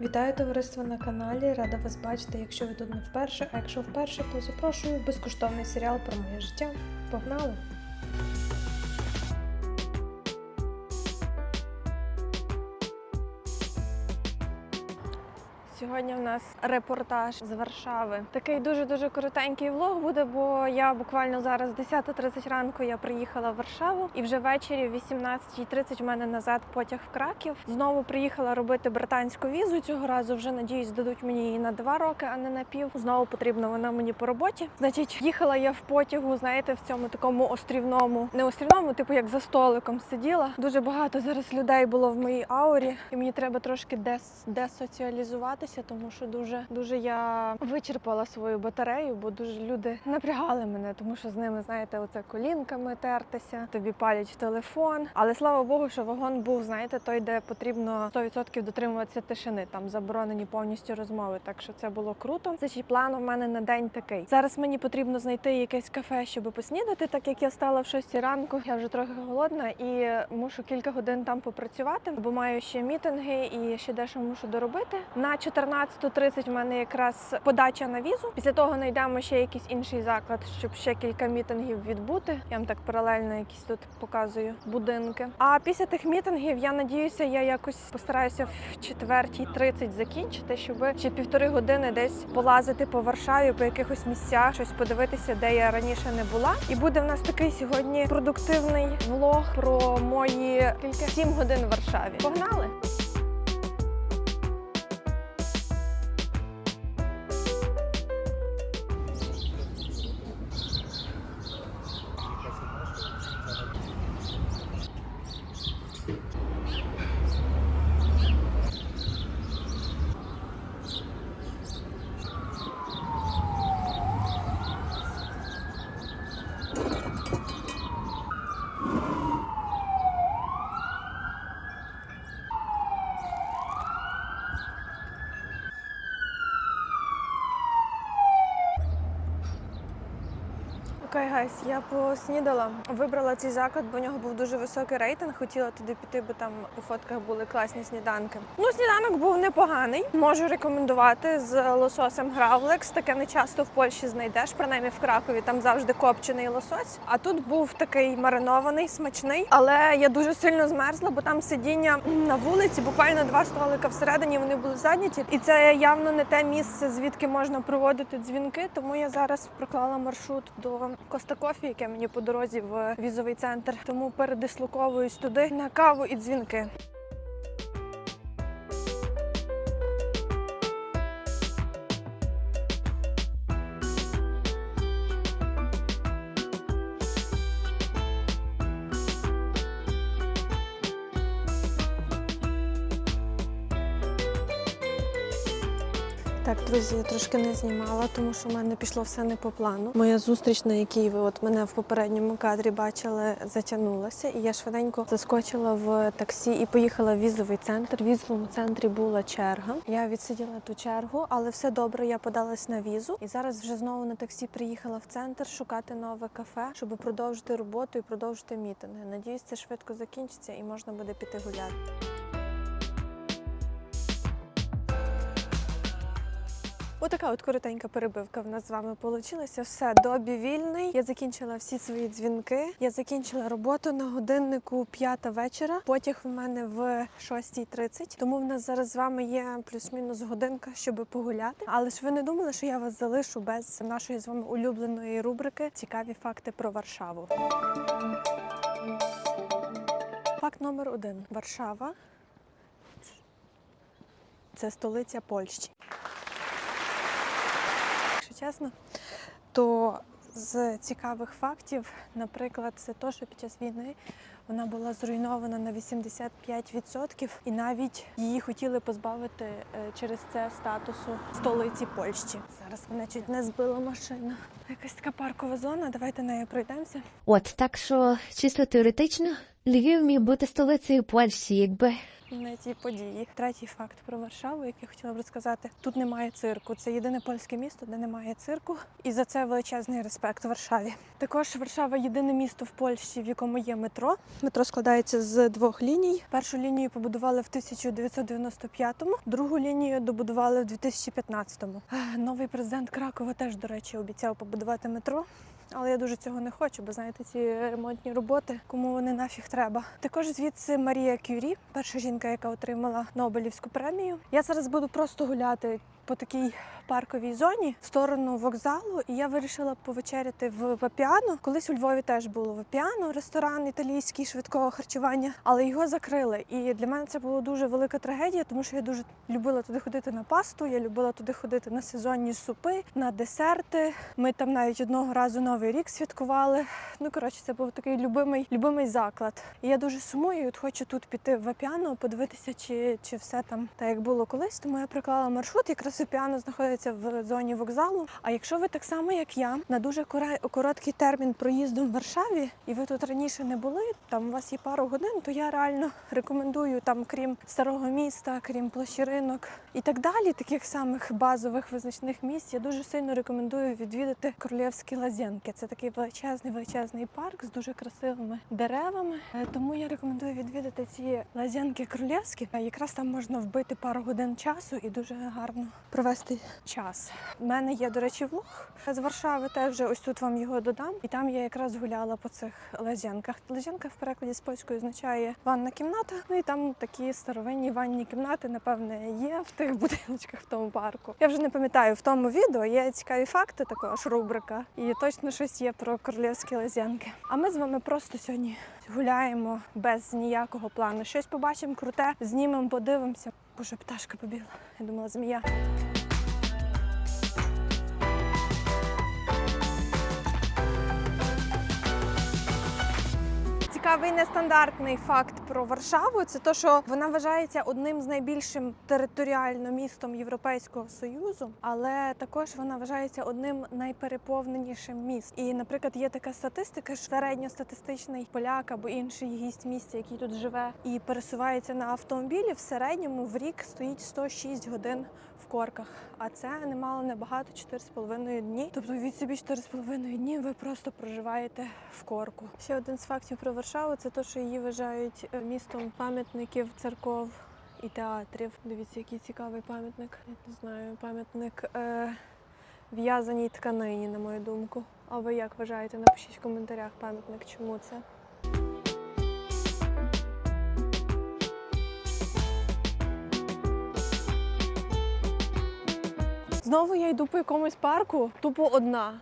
Вітаю товариство на каналі. Рада вас бачити, якщо ви тут не вперше. А якщо вперше, то запрошую в безкоштовний серіал про моє життя. Погнали! Сьогодні в нас репортаж з Варшави. Такий дуже дуже коротенький влог буде, бо я буквально зараз 10.30 ранку я приїхала в Варшаву, і вже ввечері, в 18.30 в мене назад потяг в Краків. Знову приїхала робити британську візу. Цього разу вже надіюсь, дадуть мені її на два роки, а не на пів. Знову потрібна вона мені по роботі. Значить, їхала я в потягу, знаєте, в цьому такому острівному, не острівному, типу як за столиком сиділа. Дуже багато зараз людей було в моїй аурі, і мені треба трошки дес десоціалізуватися, тому що дуже дуже я вичерпала свою батарею, бо дуже люди напрягали мене, тому що з ними, знаєте, оце колінками тертися, тобі палять телефон. Але слава Богу, що вагон був, знаєте, той, де потрібно 100% дотримуватися тишини. Там заборонені повністю розмови. Так що це було круто. Значить, план у мене на день такий. Зараз мені потрібно знайти якесь кафе, щоб поснідати, так як я стала в 6 ранку. Я вже трохи голодна і мушу кілька годин там попрацювати, бо маю ще мітинги і ще дещо мушу доробити. На 14.30 в мене якраз подача на візу. Після того знайдемо ще якийсь інший заклад, щоб ще кілька мітингів відбути. Я вам так паралельно якісь тут показую будинки. А після тих мітингів я надіюся, я якось постараюся в 4.30 закінчити, щоб ще півтори години десь полазити по Варшаві, по якихось місцях, щось подивитися, де я раніше не була. І буде в нас такий сьогодні продуктивний влог про мої кілька 7 годин в Варшаві. Погнали! Гайс, я поснідала, вибрала цей заклад, бо у нього був дуже високий рейтинг. Хотіла туди піти, бо там у фотках були класні сніданки. Ну, сніданок був непоганий. Можу рекомендувати з лососем Гравлекс. Таке не часто в Польщі знайдеш, принаймні в Кракові там завжди копчений лосось. А тут був такий маринований, смачний. Але я дуже сильно змерзла, бо там сидіння на вулиці, буквально два столика всередині. Вони були зайняті, і це явно не те місце, звідки можна проводити дзвінки. Тому я зараз проклала маршрут до Коста Кофі, яке мені по дорозі в візовий центр. Тому передислоковуюсь туди на каву і дзвінки. Так, друзі, я трошки не знімала, тому що в мене пішло все не по плану. Моя зустріч, на якій ви от мене в попередньому кадрі бачили, затягнулася, і я швиденько заскочила в таксі і поїхала в візовий центр. В візовому центрі була черга. Я відсиділа ту чергу, але все добре. Я подалась на візу, і зараз вже знову на таксі приїхала в центр шукати нове кафе, щоб продовжити роботу і продовжити мітинги. Надіюсь, це швидко закінчиться і можна буде піти гуляти. Отака от коротенька перебивка в нас з вами получилася. Все, добі вільний. Я закінчила всі свої дзвінки. Я закінчила роботу на годиннику п'ята вечора. Потяг в мене в 6.30. Тому в нас зараз з вами є плюс-мінус годинка, щоб погуляти. Але ж ви не думали, що я вас залишу без нашої з вами улюбленої рубрики Цікаві факти про Варшаву. Факт номер один: Варшава. Це столиця Польщі чесно, то з цікавих фактів, наприклад, це те, що під час війни вона була зруйнована на 85%, і навіть її хотіли позбавити е, через це статусу столиці Польщі. Зараз мене чуть не збила машина. Якась така паркова зона. Давайте нею пройдемося. От так що чисто теоретично Львів міг бути столицею Польщі, якби на цій події. Третій факт про Варшаву, який я хотіла б розказати. Тут немає цирку. Це єдине польське місто, де немає цирку, і за це величезний респект Варшаві. Також Варшава єдине місто в Польщі, в якому є метро. Метро складається з двох ліній. Першу лінію побудували в 1995-му, другу лінію добудували в 2015-му. Новий президент Кракова теж, до речі, обіцяв побудувати метро. Але я дуже цього не хочу, бо знаєте, ці ремонтні роботи, кому вони нафіг треба. Також звідси Марія Кюрі, перша жінка, яка отримала Нобелівську премію. Я зараз буду просто гуляти по такій парковій зоні в сторону вокзалу, і я вирішила повечеряти в Вапіано. Колись у Львові теж було Вапіано, ресторан італійський швидкого харчування, але його закрили. І для мене це була дуже велика трагедія, тому що я дуже любила туди ходити на пасту. Я любила туди ходити на сезонні супи, на десерти. Ми там навіть одного разу новий рік святкували. Ну коротше, це був такий любимий, любимий заклад. І я дуже сумую. і От хочу тут піти в Вапіано, подивитися, чи, чи все там так як було колись. Тому я приклала маршрут. Якраз Вапіано знаходиться в зоні вокзалу. А якщо ви так само, як я, на дуже короткий термін проїзду в Варшаві, і ви тут раніше не були, там у вас є пару годин, то я реально рекомендую там, крім старого міста, крім площі ринок і так далі, таких самих базових визначних місць, я дуже сильно рекомендую відвідати Королівські Лазянки. Це такий величезний величезний парк з дуже красивими деревами. Е, Тому я рекомендую відвідати ці лазянки королівські. Е, Якраз там можна вбити пару годин часу і дуже гарно провести час. У мене є, до речі, влог з Варшави. Теж вже ось тут вам його додам. І там я якраз гуляла по цих лазянках. Лазянка в перекладі з польської означає ванна кімната. Ну і там такі старовинні ванні кімнати, напевне, є в тих будиночках в тому парку. Я вже не пам'ятаю в тому відео. Є цікаві факти, також рубрика, і точно щось є про королівські лазянки. А ми з вами просто сьогодні гуляємо без ніякого плану. Щось побачимо круте, знімемо, подивимося. Боже, пташка побігла. Я думала, змія. Цікавий нестандартний факт про Варшаву це те, що вона вважається одним з найбільшим територіально містом Європейського союзу, але також вона вважається одним найпереповненішим міст. І, наприклад, є така статистика, що середньостатистичний поляк або інший гість місця, який тут живе і пересувається на автомобілі, в середньому в рік стоїть 106 годин в корках. А це немало небагато 4,5 дні. Тобто від собі 4,5 дні ви просто проживаєте в корку. Ще один з фактів про Варшаву це те, що її вважають е, містом пам'ятників, церков і театрів. Дивіться, який цікавий пам'ятник. Я не знаю, пам'ятник е, в'язаній тканині, на мою думку. А ви як вважаєте? Напишіть в коментарях пам'ятник, чому це. Знову я йду по якомусь парку, тупо одна.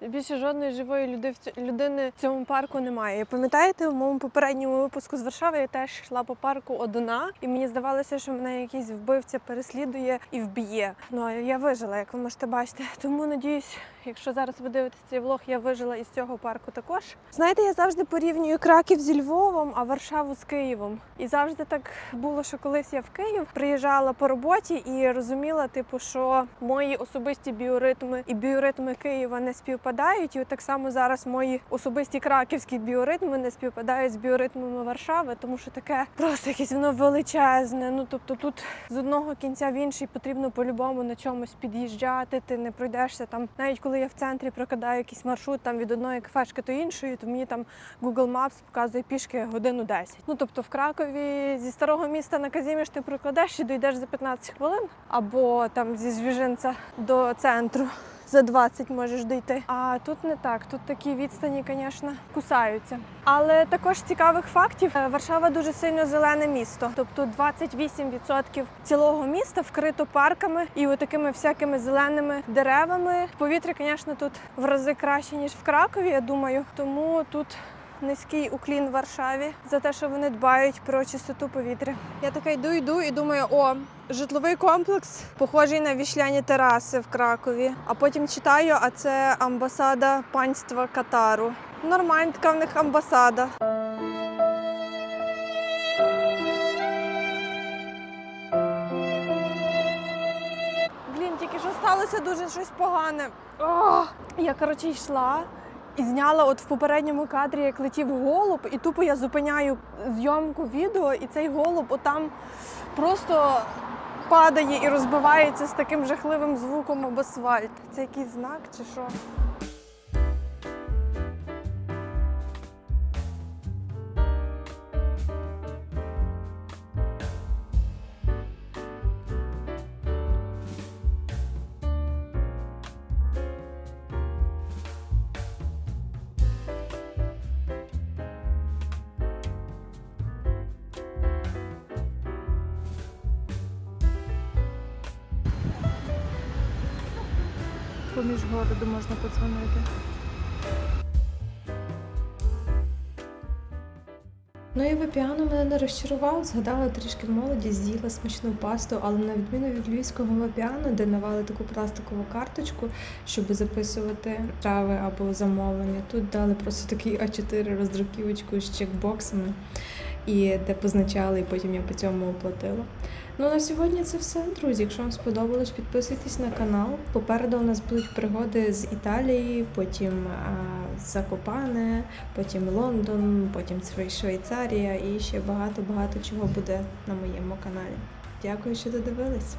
Більше жодної живої людини в цьому парку немає. Пам'ятаєте, в моєму попередньому випуску з Варшави я теж йшла по парку одна, і мені здавалося, що мене якийсь вбивця переслідує і вб'є. Ну а я вижила, як ви можете бачити. Тому надіюсь, якщо зараз ви дивитесь цей влог, я вижила із цього парку також. Знаєте, я завжди порівнюю Краків зі Львовом, а Варшаву з Києвом. І завжди так було, що колись я в Київ приїжджала по роботі і розуміла, типу, що мої особисті біоритми і біоритми Києва не співпадають. І так само зараз мої особисті краківські біоритми не співпадають з біоритмами Варшави, тому що таке просто якесь воно величезне. Ну тобто тут з одного кінця в інший потрібно по-любому на чомусь під'їжджати. Ти не пройдешся там. Навіть коли я в центрі прокидаю якийсь маршрут там від одної кафешки до іншої, то мені там Google Maps показує пішки годину 10. Ну тобто в Кракові зі старого міста на Казіміш ти прокладеш і дійдеш за 15 хвилин, або там зі Звіжинця до центру. За 20 можеш дійти. А тут не так. Тут такі відстані, звісно, кусаються. Але також цікавих фактів. Е, Варшава дуже сильно зелене місто. Тобто 28% цілого міста вкрито парками і отакими всякими зеленими деревами. Повітря, звісно, тут в рази краще ніж в Кракові. Я думаю, тому тут. Низький уклін Варшаві за те, що вони дбають про чистоту повітря. Я така йду, йду і думаю, о, житловий комплекс похожий на вішляні тераси в Кракові. А потім читаю, а це амбасада панства Катару. Нормальна така в них амбасада. Блін, тільки що сталося дуже щось погане. О! Я коротше йшла і зняла от в попередньому кадрі, як летів голуб, і тупо я зупиняю зйомку відео, і цей голуб отам просто падає і розбивається з таким жахливим звуком об асфальт. Це якийсь знак чи що? Поміж городу можна подзвонити. Ну і вапіано мене не розчарував. Згадала трішки молодість, з'їла смачну пасту, але на відміну від львівського вапіано, де давали таку пластикову карточку, щоб записувати трави або замовлення. Тут дали просто такий А4 роздруківочку з чекбоксами, і де позначали, і потім я по цьому оплатила. Ну на сьогодні це все, друзі. Якщо вам сподобалось, підписуйтесь на канал. Попереду у нас будуть пригоди з Італії, потім Закопане, потім Лондон, потім Швейцарія і ще багато-багато чого буде на моєму каналі. Дякую, що додивились.